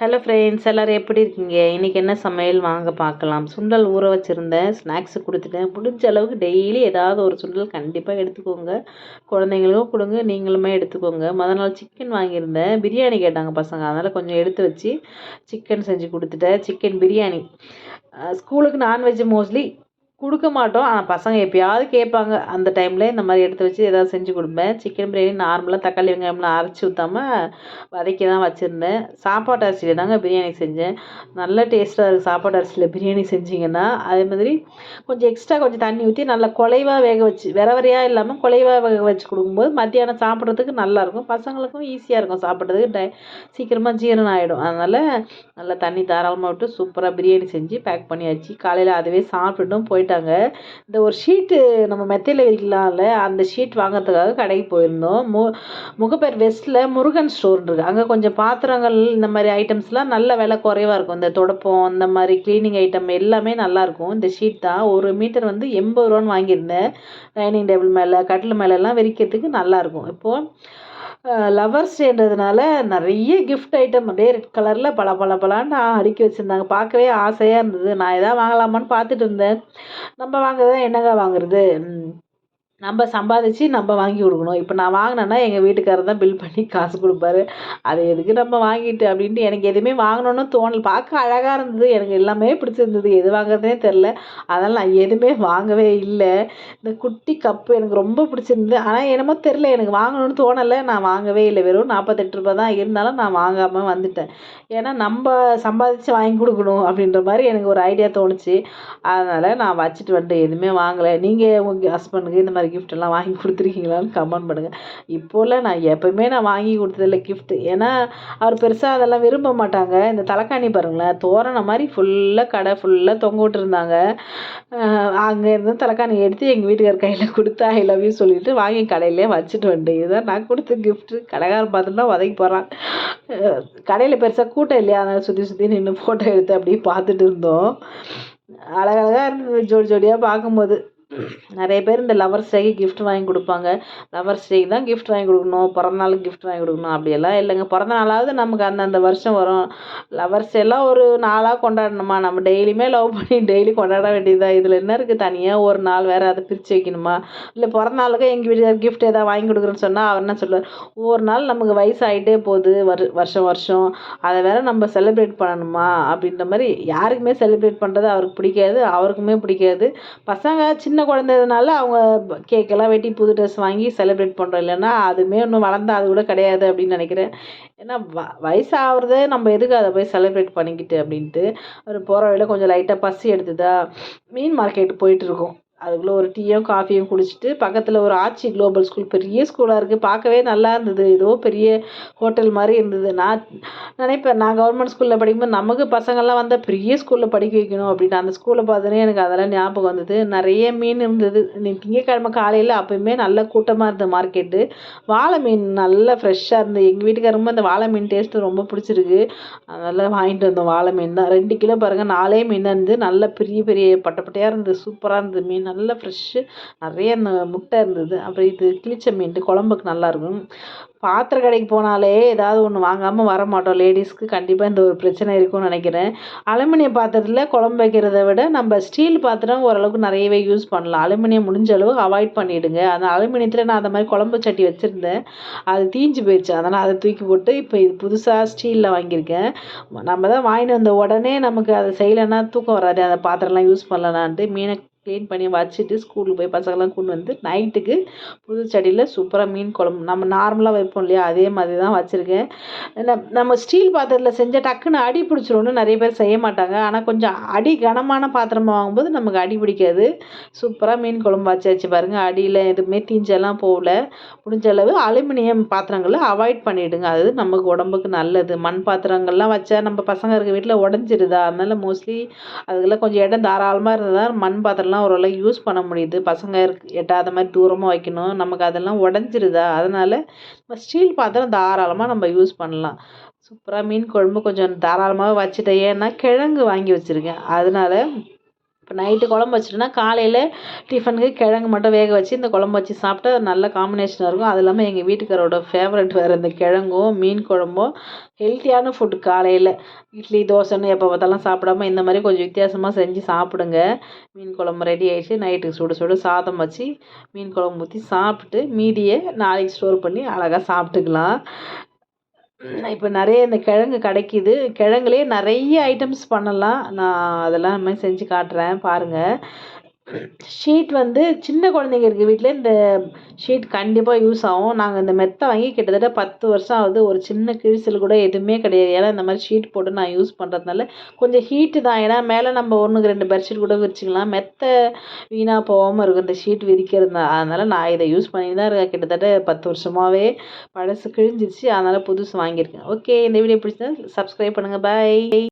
Hello friends எல்லோரும் எப்படி இருக்கீங்க? இன்றைக்கி என்ன சமையல்? வாங்க பார்க்கலாம். சுண்டல் ஊற வச்சுருந்தேன் ஸ்நாக்ஸு கொடுத்துட்டேன். முடிஞ்ச அளவுக்கு டெய்லி ஏதாவது ஒரு சுண்டல் கண்டிப்பாக எடுத்துக்கோங்க. குழந்தைங்களுக்கும் கொடுங்க நீங்களுமே எடுத்துக்கோங்க. மொதல் நாள் சிக்கன் வாங்கியிருந்தேன். பிரியாணி கேட்டாங்க பசங்க. அதனால் கொஞ்சம் எடுத்து வச்சு சிக்கன் செஞ்சு கொடுத்துட்டேன். சிக்கன் பிரியாணி. ஸ்கூலுக்கு நான்வெஜ் மோஸ்ட்லி கொடுக்க மாட்டோம். ஆனால் பசங்க எப்பயாவது கேட்பாங்க. அந்த டைமில் இந்த மாதிரி எடுத்து வச்சு ஏதாவது செஞ்சு கொடுப்பேன் சிக்கன் பிரியாணி நார்மலாக தக்காளி வெங்காயம்லாம் அரைச்சி ஊற்றாம வதக்கி தான் வச்சுருந்தேன். சாப்பாட்டு அரிசியில் தாங்க பிரியாணி செஞ்சேன். நல்ல டேஸ்ட்டாக இருக்குது சாப்பாட்டு அரிசியில் பிரியாணி செஞ்சிங்கன்னா. அதே மாதிரி கொஞ்சம் எக்ஸ்ட்ரா கொஞ்சம் தண்ணி ஊற்றி நல்லா குலைவாக வேக வச்சு வெற வரையாக இல்லாமல் குலைவாக வேக வச்சு கொடுக்கும்போது மத்தியானம் சாப்பிட்றதுக்கு நல்லாயிருக்கும். பசங்களுக்கும் ஈஸியாக இருக்கும். சாப்பிட்றதுக்கு டை சீக்கிரமாக ஜீரணம் ஆகிடும் அதனால் நல்லா தண்ணி தாராளமாக விட்டு சூப்பராக பிரியாணி செஞ்சு பேக் பண்ணியாச்சு. காலையில் அதுவே சாப்பிட்டுட்டும் போயிட்டு போயிட்டாங்க. இந்த ஒரு ஷீட்டு நம்ம மெத்தையில் வைக்கலாம்ல அந்த ஷீட் வாங்கிறதுக்காக கடைக்கு போயிருந்தோம். மு முகப்பேர் வெஸ்ட்டில் முருகன் ஸ்டோர் இருக்குது அங்கே கொஞ்சம் பாத்திரங்கள் இந்த மாதிரி ஐட்டம்ஸ்லாம் நல்ல விலை குறைவாக இருக்கும். இந்த தொடப்பம் இந்த மாதிரி க்ளீனிங் ஐட்டம் எல்லாமே நல்லாயிருக்கும் இந்த ஷீட் தான் ஒரு மீட்டர் வந்து எண்பது ரூபான்னு வாங்கியிருந்தேன். டைனிங் டேபிள் மேலே கட்டில் மேலெல்லாம் விரிக்கிறதுக்கு நல்லாயிருக்கும் இப்போது லவர்ஸ் டேன்றதுனால நிறைய கிஃப்ட் ஐட்டம் அப்படியே ரெட் கலரில் பல பல பலான்னு அடுக்கி வச்சுருந்தாங்க. பார்க்கவே ஆசையாக இருந்தது. நான் எதாவது வாங்கலாமான்னு பார்த்துட்டு இருந்தேன். நம்ம வாங்குறது என்னங்க வாங்குறது? நம்ம சம்பாதிச்சு நம்ம வாங்கி கொடுக்கணும். இப்போ நான் வாங்கினேன்னா எங்கள் வீட்டுக்காரர் தான் பில் பண்ணி காசு கொடுப்பாரு. அது எதுக்கு நம்ம வாங்கிட்டு அப்படின்ட்டு எனக்கு எதுவுமே வாங்கணும்னு தோணல். பார்க்க அழகாக இருந்தது. எனக்கு எல்லாமே பிடிச்சிருந்தது. எது வாங்குறதுனே தெரில அதனால் நான் எதுவுமே வாங்கவே இல்லை. இந்த குட்டி கப்பு எனக்கு ரொம்ப பிடிச்சிருந்தது. ஆனால் என்னமோ தெரில எனக்கு வாங்கணும்னு தோணலை. நான் வாங்கவே இல்லை. வெறும் நாற்பத்தெட்டு ரூபா தான். இருந்தாலும் நான் வாங்காமல் வந்துட்டேன். ஏன்னா நம்ம சம்பாதிச்சு வாங்கி கொடுக்கணும் அப்படின்ற மாதிரி எனக்கு ஒரு ஐடியா தோணுச்சு. அதனால் நான் வச்சுட்டு வந்துட்டு எதுவுமே வாங்கலை. நீங்கள் உங்கள் ஹஸ்பண்டுக்கு இந்த மாதிரி கிஃப்ட்டெல்லாம் வாங்கி கொடுத்துருக்கீங்களான்னு கமெண்ட் பண்ணுங்கள் இப்போல்லாம் நான் எப்போயுமே நான் வாங்கி கொடுத்ததில்ல கிஃப்ட்டு ஏன்னா அவர் பெருசாக அதெல்லாம் விரும்ப மாட்டாங்க. இந்த தலைக்காணி பாருங்களேன் தோரணை மாதிரி ஃபுல்லாக கடை ஃபுல்லாக தொங்க விட்டுருந்தாங்க. அங்கேருந்து தலைக்காணி எடுத்து எங்கள் வீட்டுக்கார் கையில் கொடுத்து ஐ லவ் யூ சொல்லிவிட்டு வாங்கி கடையிலே வச்சுட்டு வந்துட்டேன். இதுதான் நான் கொடுத்த கிஃப்ட்டு கடைக்காரன் பார்த்துட்டு தான் உதவி போகிறான் கடையில் பெருசாக கூட்டம் இல்லையா? அதனால் சுற்றி சுற்றி நின்று ஃபோட்டோ எடுத்து அப்படியே பார்த்துட்டு இருந்தோம். அழகழகாக இருந்தது ஜோடி ஜோடியாக பார்க்கும்போது. நிறைய பேர் இந்த லவர்ஸ் டேக்கு கிஃப்ட் வாங்கி கொடுப்பாங்க. லவர்ஸ் டேக்கு தான் கிஃப்ட் வாங்கி கொடுக்கணும். பிறந்தநாளுக்கு கிஃப்ட் வாங்கி கொடுக்கணும். அப்படியெல்லாம் இல்லைங்க. பிறந்த நாளாவது நமக்கு அந்தந்த வருஷம் வரும். லவர்ஸ் எல்லாம் ஒரு நாளாக கொண்டாடணுமா? நம்ம டெய்லியுமே லவ் பண்ணி டெய்லி கொண்டாட வேண்டியதுதான் இதில் என்ன இருக்குது தனியாக ஒரு நாள் வேறு அதை பிரித்து வைக்கணுமா? இல்லை பிறந்த நாளுக்கு எங்கள் வீட்டுக்கார் கிஃப்ட் எதாவது வாங்கி கொடுக்குறேன்னு சொன்னால் அவர் என்ன சொல்லுவார்? ஒவ்வொரு நாள் நமக்கு வயசாகிட்டே போகுது. வரு வருஷம் வருஷம். அதை வேறு நம்ம செலிப்ரேட் பண்ணணுமா? அப்படின்ற மாதிரி யாருக்குமே செலிப்ரேட் பண்ணுறது அவருக்கு பிடிக்காது. அவருக்குமே பிடிக்காது. பசங்க சின்ன சின்ன குழந்தைனால அவங்க கேக்கெல்லாம் வெட்டி புது ட்ரெஸ் வாங்கி செலிப்ரேட் பண்ணுறோம் இல்லைன்னா அதுவுமே இன்னும் வளர்ந்தா அது கூட கிடையாது அப்படின்னு நினைக்கிறேன். ஏன்னா வ வயசாகிறதே நம்ம எதுக்கு அதை போய் செலிப்ரேட் பண்ணிக்கிட்டு அப்படின்ட்டு. ஒரு போகிற வழியில் கொஞ்சம் லைட்டாக பசி எடுத்துதா மீன் மார்க்கெட்டு போயிட்டுருக்கோம் அதுக்குள்ளே ஒரு டீயும் காஃபியும் குடிச்சிட்டு பக்கத்தில் ஒரு ஆச்சி குளோபல் ஸ்கூல் பெரிய ஸ்கூலாக இருக்குது பார்க்கவே நல்லா இருந்தது. ஏதோ பெரிய ஹோட்டல் மாதிரி இருந்தது. நான் நினைப்பேன் நான் கவர்மெண்ட் ஸ்கூலில் படிக்கும்போது நமக்கு பசங்கள்லாம் வந்தால் பெரிய ஸ்கூலில் படிக்க வைக்கணும் அப்படின்னு அந்த ஸ்கூலில் பார்த்தோன்னே எனக்கு அதெல்லாம் ஞாபகம் வந்தது. நிறைய மீன் இருந்தது. திங்கக்கிழமை காலையில் அப்போயுமே நல்ல கூட்டமாக இருந்தது மார்க்கெட்டு வாழை மீன் நல்லா ஃப்ரெஷ்ஷாக இருந்தது. எங்கள் வீட்டுக்காரங்க அந்த வாழை மீன் டேஸ்ட்டு ரொம்ப பிடிச்சிருக்கு. அதனால் வாங்கிட்டு வந்தோம் வாழை மீன் தான். ரெண்டு கிலோ பாருங்கள் நாலே மீன் இருந்து நல்ல பெரிய பெரிய பட்டப்பட்டையாக இருந்தது. சூப்பராக இருந்தது மீன். நல்ல ஃப்ரெஷ்ஷு நிறைய முட்டை இருந்தது. அப்புறம் இது கிளிச்ச மீன் குழம்புக்கு நல்லாயிருக்கும் பாத்திர கடைக்கு போனாலே ஏதாவது ஒன்று வாங்காமல் வர மாட்டோம். லேடிஸ்க்கு கண்டிப்பாக இந்த ஒரு பிரச்சனை இருக்கும்னு நினைக்கிறேன். அலுமினியம் பாத்திரத்தில் குழம்பு வைக்கிறத விட நம்ம ஸ்டீல் பாத்திரம் ஓரளவுக்கு நிறையவே யூஸ் பண்ணலாம். அலுமினியம் முடிஞ்ச அளவுக்கு அவாய்ட் பண்ணிவிடுங்க அந்த அலுமினியத்தில் நான் அந்த மாதிரி குழம்பு சட்டி வச்சுருந்தேன். அது தீஞ்சு போயிடுச்சு. அதனால் அதை தூக்கி போட்டு இப்போ இது புதுசாக ஸ்டீலில் வாங்கியிருக்கேன். நம்ம தான் வாங்கிட்டு வந்த உடனே நமக்கு அதை செய்யலைன்னா தூக்கம் வராது. அந்த பாத்திரம்லாம் யூஸ் பண்ணலனான்ட்டு மீனை க்ளீன் பண்ணி வச்சுட்டு ஸ்கூலுக்கு போய் பசங்கள்லாம் கொண்டு வந்து நைட்டுக்கு புது செடியில் சூப்பராக மீன் குழம்பு. நம்ம நார்மலாக வைப்போம் இல்லையா? அதே மாதிரி தான் வச்சுருக்கேன் நம்ம ஸ்டீல் பாத்திரத்தில் செஞ்சால் டக்குன்னு அடி பிடிச்சிரும்னு நிறைய பேர் செய்ய மாட்டாங்க. ஆனால் கொஞ்சம் அடி கனமான பாத்திரமாக வாங்கும்போது நமக்கு அடி பிடிக்காது. சூப்பராக மீன் குழம்பு வச்சாச்சு பாருங்கள் அடியில் எதுவுமே தீஞ்செல்லாம் போகல. முடிஞ்ச அளவு அலுமினியம் பாத்திரங்களை அவாய்ட் பண்ணிவிடுங்க அது நமக்கு உடம்புக்கு நல்லது. மண் பாத்திரங்கள்லாம் வச்சா நம்ம பசங்க இருக்க வீட்டில் உடஞ்சிருதா? அதனால் மோஸ்ட்லி அதுக்கெல்லாம் கொஞ்சம் இடம் தாராளமாக இருந்தால் மண் பாத்திரம் அதெல்லாம் ஓரளவு யூஸ் பண்ண முடியுது. பசங்க எட்டாத மாதிரி தூரமாக வைக்கணும். நமக்கு அதெல்லாம் உடஞ்சிருதா? அதனால் நம்ம ஸ்டீல் பாத்திரம் தாராளமாக நம்ம யூஸ் பண்ணலாம். சூப்பராக மீன் குழம்பு கொஞ்சம் தாராளமாக வச்சுட்டேன். ஏன்னா கிழங்கு வாங்கி வச்சுருக்கேன். அதனால் இப்போ நைட்டு குழம்பு வச்சுட்டோன்னா காலையில் டிஃபனுக்கு கிழங்கு மட்டும் வேக வச்சு இந்த குழம்பு வச்சு சாப்பிட்டா நல்ல காம்பினேஷனாக இருக்கும். அது இல்லாமல் எங்கள் வீட்டுக்காரோட ஃபேவரட் வேறு இந்த கிழங்கும் மீன் குழம்பும் ஹெல்த்தியான ஃபுட்டு காலையில். இட்லி தோசைன்னு எப்போ பார்த்தாலும் சாப்பிடாம இந்த மாதிரி கொஞ்சம் வித்தியாசமாக செஞ்சு சாப்பிடுங்க. மீன் குழம்பு ரெடி ஆகிடுச்சு நைட்டுக்கு சுட சுட சாதம் வச்சு மீன் குழம்பு ஊற்றி சாப்பிட்டு மீதியை நாளைக்கு ஸ்டோர் பண்ணி அழகாக சாப்பிட்டுக்கலாம். இப்போ நிறைய இந்த கிழங்கு கிடைக்கிது. கிழங்குலேயே நிறைய ஐட்டம்ஸ் பண்ணலாம். நான் அதெல்லாம் மாதிரி செஞ்சு காட்டுறேன். பாருங்கள் ஷீட் வந்து சின்ன குழந்தைங்க இருக்க வீட்டில் இந்த ஷீட் கண்டிப்பாக யூஸ் ஆகும். நாங்கள் இந்த மெத்தை வாங்கி கிட்டத்தட்ட பத்து வருஷம் ஆகுது. ஒரு சின்ன கிழிசல் கூட எதுவுமே கிடையாது. ஏன்னா இந்த மாதிரி ஷீட் போட்டு நான் யூஸ் பண்ணுறதுனால கொஞ்சம் ஹீட்டு தான். ஏன்னா மேலே நம்ம ஒன்றுக்கு ரெண்டு பெட்ஷீட் கூட விரிச்சிக்கலாம். மெத்தை வீணாக போகாமல் இருக்கும் இந்த ஷீட் விரிக்கிறது அதனால் நான் இதை யூஸ் பண்ணி தான் இருக்கேன். கிட்டத்தட்ட பத்து வருஷமாகவே பழசு கிழிஞ்சிருச்சு. அதனால் புதுசு வாங்கியிருக்கேன். ஓகே இந்த வீடியோ பிடிச்சா சப்ஸ்கிரைப் பண்ணுங்கள் பாய்